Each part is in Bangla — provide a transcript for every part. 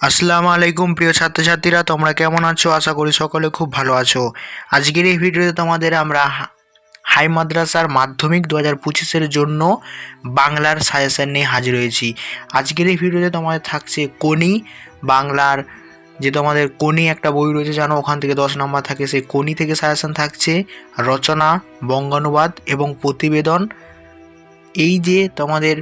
আসসালামু আলাইকুম, প্রিয় ছাত্রছাত্রীরা, তোমরা কেমন আছো? আশা করি সকলে খুব ভালো আছো। আজকের এই ভিডিওতে তোমাদের আমরা হাই মাদ্রাসার মাধ্যমিক দু হাজার পঁচিশের জন্য বাংলার সাজেশন নিয়ে হাজির হয়েছি। আজকের এই ভিডিওতে তোমাদের থাকছে কোনি বাংলার যে তোমাদের কোনি একটা বই রয়েছে, জানো, ওখান থেকে দশ নম্বর থাকে। সেই কোনি থেকে সাজেশন থাকছে রচনা, বঙ্গানুবাদ এবং প্রতিবেদন। এই যে তোমাদের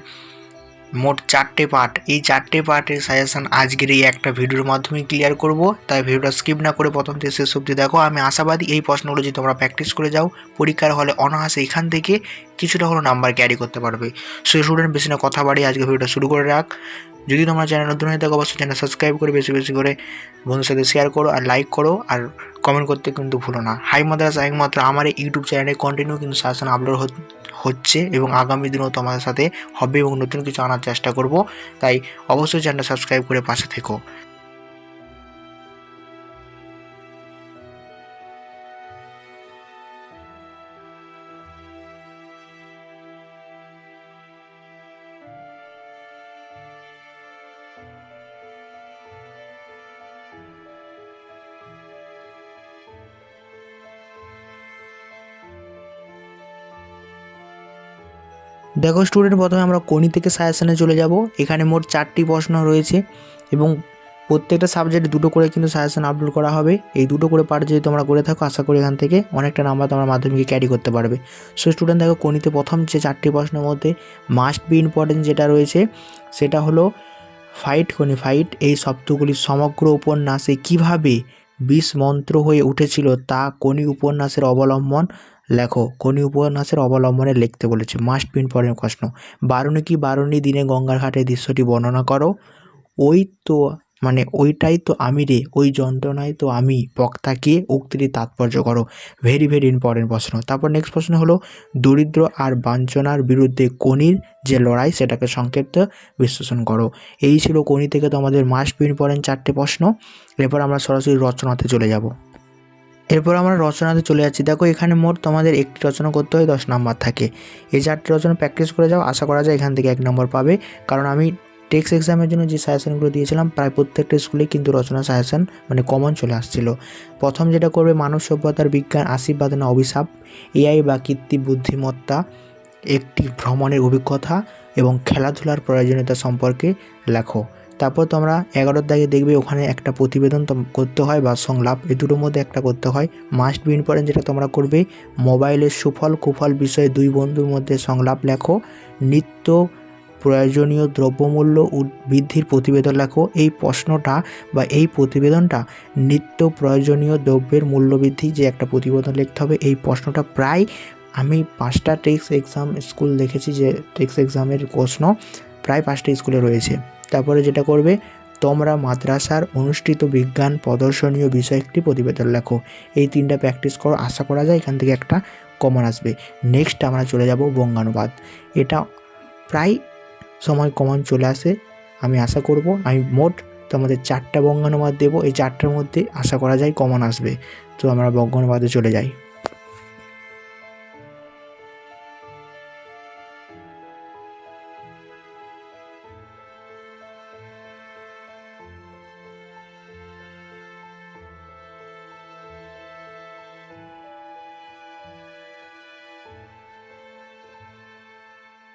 মোট চারটে পার্ট এই চারটে পার্টের সাজেশান আজকের এই একটা ভিডিওর মাধ্যমে ক্লিয়ার করব। তাই ভিডিওটা স্কিপ না করে প্রথম থেকে শেষ অবধি দেখো। আমি আশাবাদী এই প্রশ্নগুলো যদি তোমরা প্র্যাকটিস করে যাও, পরীক্ষার হলে অনায়াসে এখান থেকে কিছুটা হলো নাম্বার ক্যারি করতে পারবে। সো স্টুডেন্ট বেশি না কথা বাড়িয়ে আজকে ভিডিওটা শুরু করে রাখ। যদি তোমরা চ্যানেল নতুন হয়ে থাকো, অবশ্যই চ্যানেল সাবস্ক্রাইব করে বেশি বেশি করে বন্ধুর সাথে শেয়ার করো আর লাইক করো। আর কমেন্ট করতে কিন্তু ভুলো না। হাই মাদ্রাসা, একমাত্র আমার ইউটিউব চ্যানেলে কন্টিনিউ কিন্তু সাজেশন আপলোড হচ্ছে এবং আগামী দিনেও তোমাদের সাথে হবে এবং নতুন কিছু আনার চেষ্টা করব। তাই অবশ্যই চ্যানেলটা সাবস্ক্রাইব করে পাশে থেকো। দেখো স্টুডেন্ট প্রথমে আমরা কোনি থেকে সাজেশানে চলে যাব। এখানে মোট চারটি প্রশ্ন রয়েছে এবং প্রত্যেকটা সাবজেক্টে দুটো করে কিন্তু সাজেশন আপলোড করা হবে। এই দুটো করে পার্ট যদি তোমরা করে থাকো, আশা করি এখান থেকে অনেকটা নাম্বার তোমরা মাধ্যমিকে ক্যারি করতে পারবে। সো স্টুডেন্ট দেখো কোনিতে প্রথম যে চারটি প্রশ্নের মধ্যে মাস্ট বি ইম্পর্টেন্ট যেটা রয়েছে, সেটা হলো ফাইট কোনি ফাইট এই শব্দগুলি সমগ্র উপন্যাসে কীভাবে বিষ মন্ত্র হয়ে উঠেছিল তা কোনি উপন্যাসের অবলম্বন। লেখো কোনি উপন্যাসের অবলম্বনে লিখতে বলেছে। মাস্ট পিন ইম্পর্টেন্ট প্রশ্ন, বারুণী কি বারুণী দিনে গঙ্গার ঘাটের দৃশ্যটি বর্ণনা করো? ওই তো মানে ওইটাই তো আমি রে, ওই যন্ত্রণাই তো আমি বক্তা বক্তাকে উক্তির তাৎপর্য করো। ভেরি ভেরি ইম্পর্টেন্ট প্রশ্ন। তারপর নেক্সট প্রশ্ন হলো, দরিদ্র আর বাঞ্ছনার বিরুদ্ধে কনির যে লড়াই, সেটাকে সংক্ষিপ্ত বিশ্লেষণ করো। এই ছিল কনি থেকে তোমাদের মাস্ট ইম্পর্টেন্ট চারটে প্রশ্ন। এরপর আমরা সরাসরি রচনাতে চলে যাব। এরপর আমরা রচনাতে চলে যাচ্ছি। দেখো, এখানে মোট তোমাদের একটি রচনা করতে হয়, দশ নাম্বার থাকে। এই চারটি রচনা প্র্যাকটিস করে যাও। আশা করা যায় এখান থেকে এক নম্বর পাবে। কারণ আমি টেক্সট এক্সামের জন্য যে সাজেশনগুলো দিয়েছিলাম, প্রায় প্রত্যেকটা স্কুলে কিন্তু রচনা সাজেশন মানে কমন চলে আসছিল। প্রথম যেটা করবে, মানব সভ্যতার বিজ্ঞান, আশীর্বাদ না অভিশাপ, এআই বা কৃত্রিম বুদ্ধিমত্তা, একটি ভ্রমণের অভিজ্ঞতা এবং খেলাধুলার প্রয়োজনীয়তা সম্পর্কে লেখো। তারপর তোমরা এগারোর দাগে দেখবে, ওখানে একটা প্রতিবেদন করতে হয় বা সংলাপ এই দুটোর মধ্যে একটা করতে হয়। মাস্ট বি ইম্পর্টেন্ট যেটা তোমরা করবে, মোবাইলের সুফল কুফল বিষয়ে দুই বন্ধুর মধ্যে সংলাপ লেখো, নিত্য প্রয়োজনীয় দ্রব্যমূল্য বৃদ্ধির প্রতিবেদন লেখো। এই প্রশ্নটা বা এই প্রতিবেদনটা নিত্য প্রয়োজনীয় দ্রব্যের মূল্যবৃদ্ধি যে একটা প্রতিবেদন লিখতে হবে, এই প্রশ্নটা প্রায় আমি পাঁচটা টেক্স এক্সাম স্কুল দেখেছি যে টেক্স এক্সামের প্রশ্ন প্রায় পাঁচটা স্কুলে রয়েছে। তারপরে যেটা করবে, তোমরা মাদ্রাসার অনুষ্ঠিত বিজ্ঞান প্রদর্শনীয় বিষয় একটি প্রতিবেদন লেখো। এই তিনটা প্র্যাকটিস করো, আশা করা যায় এখান থেকে একটা কমন আসবে। নেক্সট আমরা চলে যাব বঙ্গানুবাদ। এটা প্রায় সময় কমান চলে আসে। আমি আশা করব, আমি মোট তোমাদের চারটা বঙ্গানুবাদ দেবো। এই চারটার মধ্যে আশা করা যায় কমান আসবে। তো আমরা বঙ্গানুবাদে চলে যাই।